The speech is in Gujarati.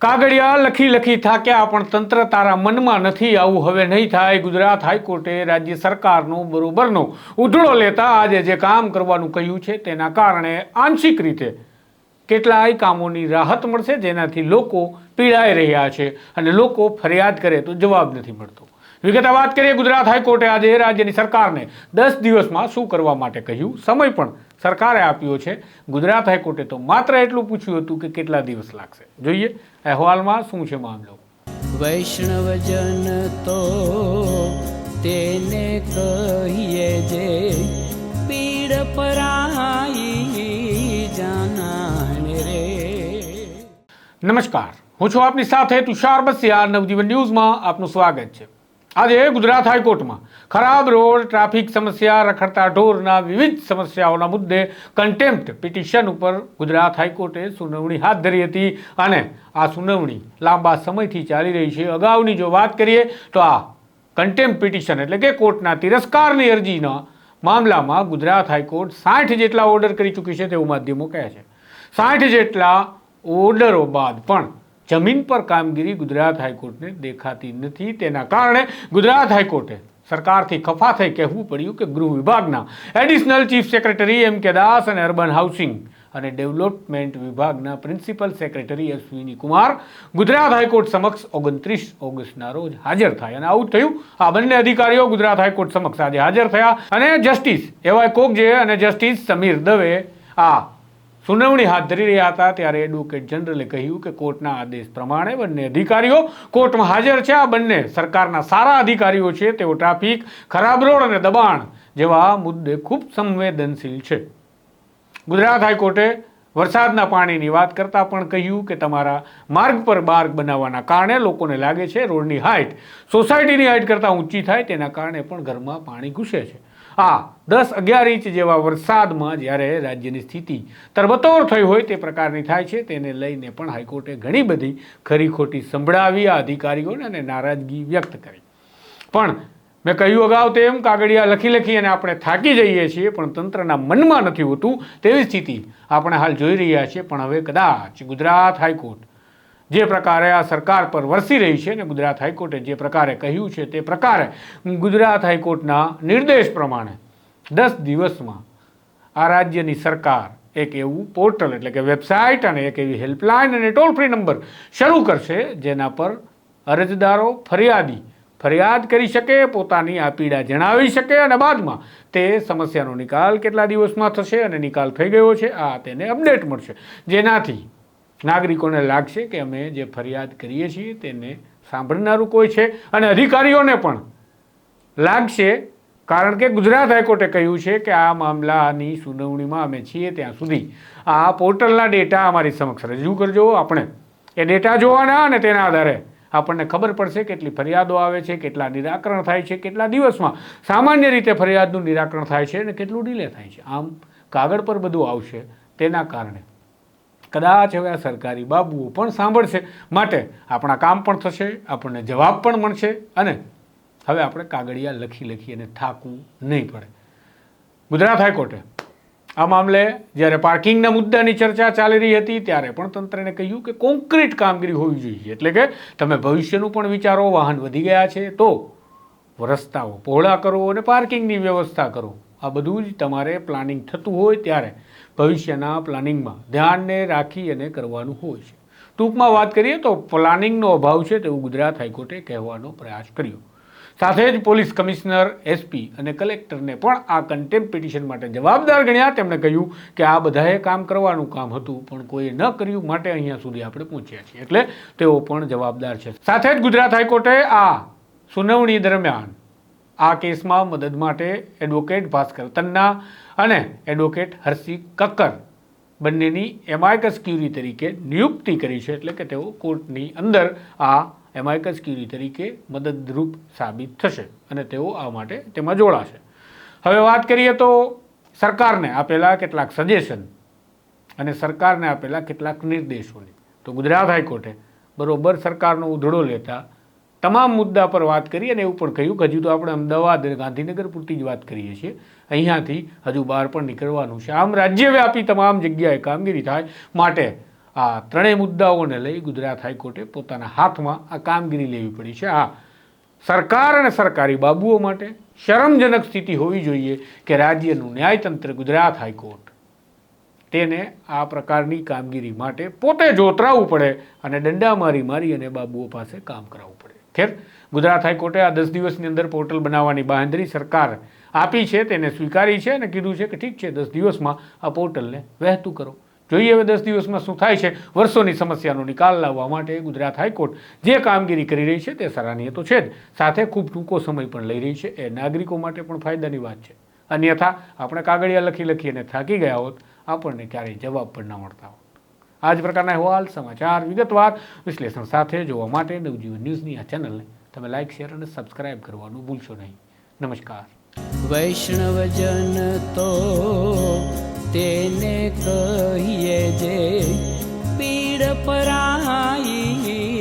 કાગળિયા લખી લખી થાક્યા, પણ તંત્ર તારા મનમાં નથી આવું, હવે નહીં થાય. ગુજરાત હાઈકોર્ટે રાજ્ય સરકારનો બરોબરનો ઉધળો લેતા આજે જે કામ કરવાનું કહ્યું છે તેના કારણે આંશિક રીતે કેટલાય કામોની રાહત મળશે, જેનાથી લોકો પીડાઈ રહ્યા છે અને લોકો ફરિયાદ કરે તો જવાબ નથી મળતો. વિગતે વાત કરીએ ગુજરાત હાઈકોર્ટે આજે રાજ્યની સરકારને દસ દિવસમાં શું કરવા માટે કહ્યું? સમય પણ સરકારે આપ્યો છે. ગુજરાત હાઈકોર્ટે તો માત્ર એટલું પૂછ્યું હતું કે કેટલા દિવસ લાગશે. જોઈએ અહેવાલમાં શું છે મામલો. વૈષ્ણવજન તો તેને કહીએ જે પીડ પરાઈ જાનાને રે. નમસ્કાર. હું છું આપની સાથે તુષાર બસિયા. નવજીવન ન્યૂઝમાં આપનું સ્વાગત છે. આજે ગુજરાત હાઈકોર્ટમાં ખરાબ રોડ, ટ્રાફિક સમસ્યા, રખડતા ઢોરના વિવિધ સમસ્યાઓના મુદ્દે કન્ટેમ્પ્ટ પિટિશન ઉપર ગુજરાત હાઈકોર્ટે સુનાવણી હાથ ધરી હતી અને આ સુનાવણી લાંબા સમયથી ચાલી રહી છે. અગાઉની જો વાત કરીએ તો આ કન્ટેમ્પ પિટિશન એટલે કે કોર્ટના તિરસ્કારની અરજીના મામલામાં ગુજરાત હાઈકોર્ટ સાઠ જેટલા ઓર્ડર કરી ચૂકી છે તેવું માધ્યમો કહે છે. સાઠ જેટલા ઓર્ડરો બાદ પણ જમીન પર કામગીરી ગુજરાત હાઈકોર્ટને દેખાતી નથી. તેના કારણે ગુજરાત હાઈકોર્ટે સરકારથી ખફા થઈ કહેવું પડ્યું કે ગૃહ વિભાગના એડિશનલ ચીફ સેક્રેટરી એમ કે દાસ અને અર્બન હાઉસિંગ અને ડેવલપમેન્ટ વિભાગના principal secretary Ashwini Kumar Gujarat high court સમક્ષ ઓગણત્રીસ ઓગસ્ટના રોજ હાજર થાય અને આવું થયું. આ બંને અધિકારીઓ ગુજરાત હાઈકોર્ટ સમક્ષ આજે હાજર થયા અને જસ્ટિસ એવાય કોકજે અને જસ્ટિસ સમીર દવે આ સુનાવણી હાથ ધરી રહ્યા હતા ત્યારે એડવોકેટ જનરલે કહ્યું કે કોર્ટના આદેશ પ્રમાણે બંને અધિકારીઓ કોર્ટમાં હાજર છે. આ બંને સરકારના સારા અધિકારીઓ છે. તેઓ ટ્રાફિક, ખરાબ રોડ અને દબાણ જેવા મુદ્દે ખૂબ સંવેદનશીલ છે. ગુજરાત હાઈકોર્ટે વરસાદના પાણીની વાત કરતાં પણ કહ્યું કે તમારા માર્ગ પર માર્ગ બનાવવાના કારણે લોકોને લાગે છે રોડની હાઇટ સોસાયટીની હાઇટ કરતાં ઊંચી થાય. તેના કારણે પણ ઘરમાં પાણી ઘૂસે છે. આ દસ અગિયાર ઇંચ જેવા વરસાદમાં જ્યારે રાજ્યની સ્થિતિ તરબતોર થઈ હોય તે પ્રકારની થાય છે, તેને લઈને પણ હાઈકોર્ટે ઘણી બધી ખરી ખોટી સંભળાવી, આ અધિકારીઓને અને નારાજગી વ્યક્ત કરી. પણ મેં કહ્યું અગાઉ તેમ કાગળિયા લખી લખી અને આપણે થાકી જઈએ છીએ, પણ તંત્રના મનમાં નથી હોતું તેવી સ્થિતિ આપણે હાલ જોઈ રહ્યા છીએ, પણ હવે કદાચ ગુજરાત હાઈકોર્ટ જે પ્રકારે આ સરકાર પર વરસી રહી છે અને ગુજરાત હાઈકોર્ટે જે પ્રકારે કહ્યું છે તે પ્રકારે ગુજરાત હાઈકોર્ટના નિર્દેશ પ્રમાણે દસ દિવસમાં આ રાજ્યની સરકાર એક એવું પોર્ટલ એટલે કે વેબસાઇટ અને એક એવી હેલ્પલાઇન અને ટોલ ફ્રી નંબર શરૂ કરશે જેના પર અરજદારો ફરિયાદી ફરિયાદ કરી શકે, પોતાની આ પીડા જણાવી શકે અને બાદમાં તે સમસ્યાનો નિકાલ કેટલા દિવસમાં થશે અને નિકાલ થઈ ગયો છે, આ તેને અપડેટ મળશે. જેનાથી નાગરિકોને લાગશે કે અમે જે ફરિયાદ કરીએ છીએ તેને સાંભળનારું કોઈ છે અને અધિકારીઓને પણ લાગશે, કારણ કે ગુજરાત હાઈકોર્ટે કહ્યું છે કે આ મામલાની સુનાવણીમાં અમે છીએ ત્યાં સુધી. આ પોર્ટલના ડેટા અમારી સમક્ષ રજૂ કરજો, આપણે એ ડેટા જોવાના અને તેના આધારે આપણને ખબર પડશે કેટલી ફરિયાદો આવે છે, કેટલા નિરાકરણ થાય છે, કેટલા દિવસમાં સામાન્ય રીતે ફરિયાદનું નિરાકરણ થાય છે અને કેટલું ડિલે થાય છે. આમ કાગળ પર બધું આવશે તેના કારણે. કદાચ હવે આ સરકારી બાબુઓ પણ સાંભળશે. માટે આપણા કામ પણ થશે, આપણને જવાબ પણ મળશે અને હવે આપણે કાગળિયા લખી લખી અને થાકવું નહીં પડે. ગુજરાત હાઈકોર્ટે આ મામલે જ્યારે પાર્કિંગના મુદ્દાની ચર્ચા ચાલી રહી હતી, ત્યારે પણ તંત્રને કહ્યું કે કોન્ક્રીટ કામગીરી હોવી જોઈએ. એટલે કે તમે ભવિષ્યનું પણ વિચારો, વાહન વધી ગયા છે તો રસ્તાઓ પહોળા કરો અને પાર્કિંગની વ્યવસ્થા કરો. આ બધું જ તમારે પ્લાનિંગ થતું હોય ત્યારે ભવિષ્યના પ્લાનિંગમાં ધ્યાનને રાખી અને કરવાનું હોય છે. ટૂંકમાં વાત કરીએ તો પ્લાનિંગનો અભાવ છે તેવું ગુજરાત હાઈકોર્ટે કહેવાનો પ્રયાસ કર્યો. સાથે જ પોલીસ કમિશનર એસપી અને કલેક્ટરને પણ આ કન્ટેમ્પ પિટિશન માટે જવાબદાર ગણ્યા. તેમણે કહ્યું કે આ બધાએ કામ કરવાનું કામ હતું, પણ કોઈએ ન કર્યું માટે અહીંયા સુધી આપણે પહોંચ્યા છીએ. એટલે તેઓ પણ જવાબદાર છે. સાથે જ ગુજરાત હાઈકોર્ટે આ સુનાવણી દરમિયાન આ કેસમાં મદદ માટે એડવોકેટ ભાસ્કર તન્ના અને એડવોકેટ હર્ષિ કક્કર બંનેની એમાયકસ ક્યુરી તરીકે નિયુક્તિ કરી છે. એટલે કે તેઓ કોર્ટની અંદર આ એમાયકસ ક્યુરી તરીકે મદદરૂપ સાબિત થશે અને તેઓ આ માટે તેમાં જોડાશે. હવે વાત કરીએ તો સરકારને આપેલા કેટલાક સજેશન અને સરકારને આપેલા કેટલાક નિર્દેશોની. તો ગુજરાત હાઈકોર્ટે બરોબર સરકારનો ઉધડો લેતા તમામ મુદ્દા પર વાત કરી અને એવું પણ કહ્યું કે હજુ તો આપણે અમદાવાદ અને ગાંધીનગર પૂરતી જ વાત કરીએ છીએ. અહીંયાથી હજુ બહાર પણ નીકળવાનું છે. આમ રાજ્યવ્યાપી તમામ જગ્યાએ કામગીરી થાય માટે આ ત્રણેય મુદ્દાઓને લઈ ગુજરાત હાઈકોર્ટે પોતાના હાથમાં આ કામગીરી લેવી પડી છે. આ સરકાર અને સરકારી બાબુઓ માટે શરમજનક સ્થિતિ હોવી જોઈએ કે રાજ્યનું ન્યાયતંત્ર ગુજરાત હાઈકોર્ટ તેને આ પ્રકારની કામગીરી માટે પોતે જોતરાવવું પડે અને દંડા મારી મારી અને બાબુઓ પાસે કામ કરાવવું પડે. ખેર, ગુજરાત હાઈકોર્ટે આ દસ દિવસની અંદર પોર્ટલ બનાવવાની બાંધણી સરકાર આપી છે, તેને સ્વીકારી છે અને કીધું છે કે ઠીક છે, દસ દિવસમાં આ પોર્ટલને વહેતું કરો. જોઈએ હવે દસ દિવસમાં શું થાય છે, વર્ષોની સમસ્યાનો નિકાલ લાવવા માટે ગુજરાત હાઈકોર્ટ જે કામગીરી કરી રહી છે તે સરાહનીય તો છે જ. સાથે ખૂબ ટૂંકો સમય પણ લઈ રહી છે, એ નાગરિકો માટે પણ ફાયદાની વાત છે. અન્યથા આપણે કાગળિયા લખી લખી અને થાકી ગયા હોત, આપણને ક્યારેય જવાબ પણ ના મળતા હોત. આ જ પ્રકારના અહેવાલ, સમાચાર, વિગતવાર, વિશ્લેષણ સાથે જોવા માટે નવજીવન ન્યૂઝની આ ચેનલને તમે લાઇક શેર અને સબસ્ક્રાઇબ કરવાનું ભૂલશો નહીં. નમસ્કાર. વૈષ્ણવજન તો તેને કહીએ જે પીડ પરાઈ